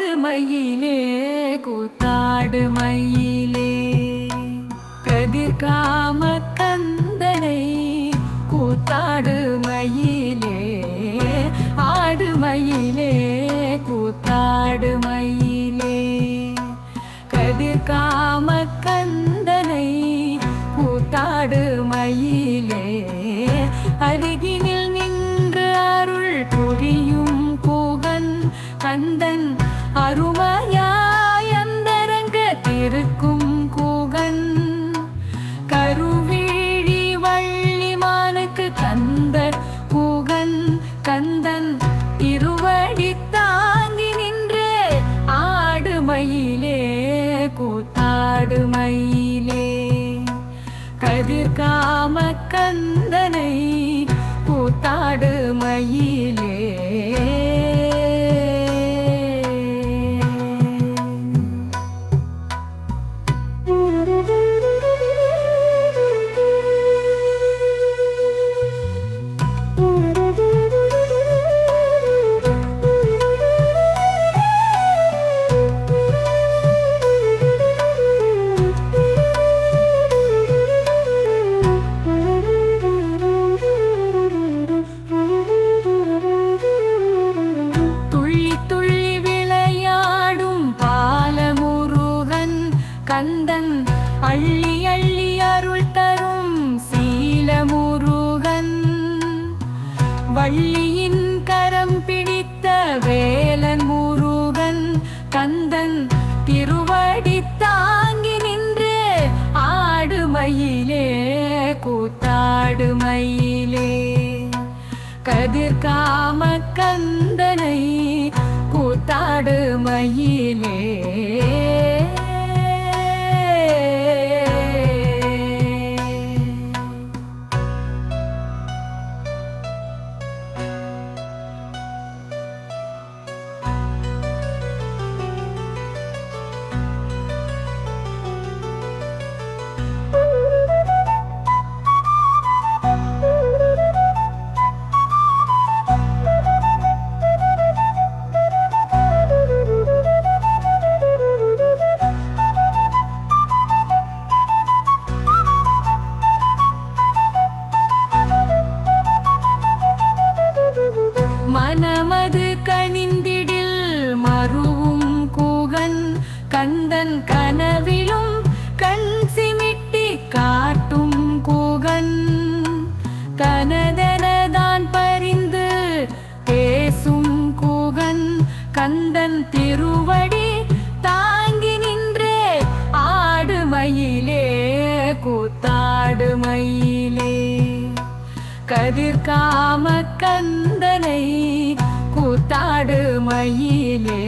கூத்தாடுமையிலே கூத்தாடுமையிலே கதிர்காம தந்தனை கூத்தாடுமையிலே ஆடுமையிலே கூத்தாடுமையிலே கதிர்காம கந்தனை கூத்தாடுமையிலே அருகினில் நின்று அருள் புரியும் கந்தன் கந்தன் இருவடி தாங்கி நின்று ஆடு மயிலே கதிர்காம கந்தனை கூத்தாடு வள்ளியின் கரம் பிடித்த வேலன் முருகன் கந்தன் திருவடி தாங்கி நின்று ஆடு மயிலே கதிர்காம கந்தனை கூத்தாடு கந்தன் கனவிலும் கண் சிமிட்டி காட்டும் கூகன். தனதனதான் பரிந்து பேசும் கூகன். கந்தன் திருவடி தாங்கி நின்றே ஆடு மயிலே கதிர்காம கந்தனை கூத்தாடுமயிலே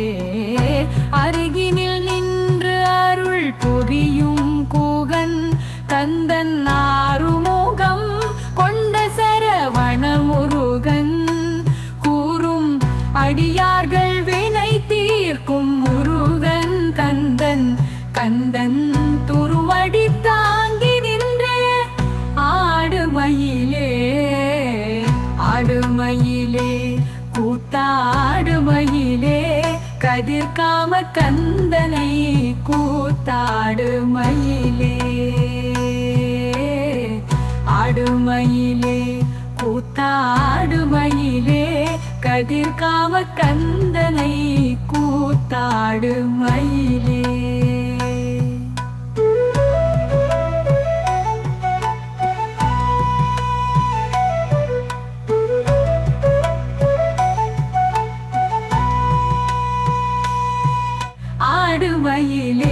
அருகினில் அடியார்கள் வினை தீர்க்கும் முருகன் கந்தன். கந்தன் துருவடி தாங்கி நின்றே ஆடு மயிலே. ஆடு கதிர்காம கந்தனை கூத்தாடு மயிலே. ஆடு கதிர்காம கந்தனை கூத்தாடு மயிலே. ஆடு மயிலே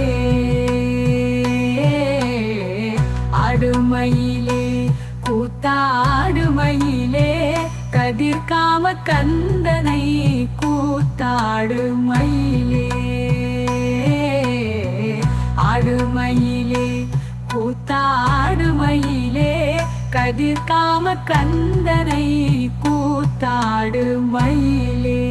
கதிர்காம கந்தனை கூத்தாடு மயிலே ஆடுமயிலே கூத்தாடு மயிலே கதிர்காம கந்தனை கூத்தாடு மயிலே